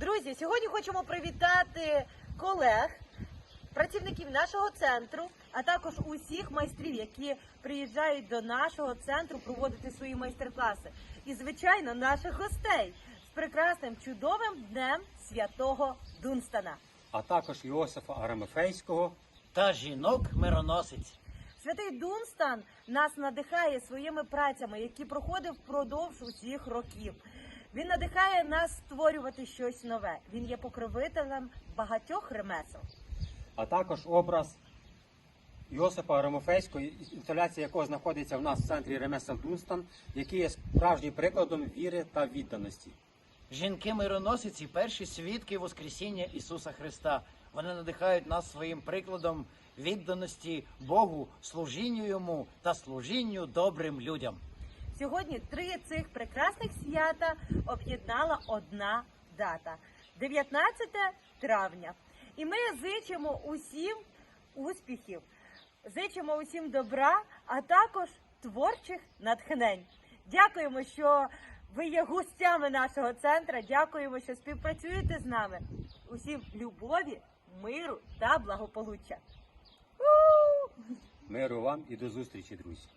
Друзі, сьогодні хочемо привітати колег, працівників нашого центру, а також усіх майстрів, які приїжджають до нашого центру проводити свої майстер-класи. І, звичайно, наших гостей з прекрасним чудовим днем святого Дунстана. а також Іосифа Арамефейського. та жінок мироносиць. Святий Дунстан нас надихає своїми працями, які проходив впродовж усіх років. Він надихає нас створювати щось нове. Він є покровителем багатьох ремесел. а також образ Йосипа Арамофейського, інсталяція якого знаходиться в нас в центрі ремесел Дунстан, який є справжнім прикладом віри та відданості. Жінки мироносиці перші свідки Воскресіння Ісуса Христа. Вони надихають нас своїм прикладом відданості Богу, служінню йому та служінню добрим людям. Сьогодні три цих прекрасних свята об'єднала одна дата 19 травня. І ми зичимо усім успіхів, зичимо усім добра, а також творчих натхнень. Дякуємо, що ви є гостями нашого центру. Дякуємо, що співпрацюєте з нами. Усім любові, миру та благополуччя. Миру вам і до зустрічі, друзі!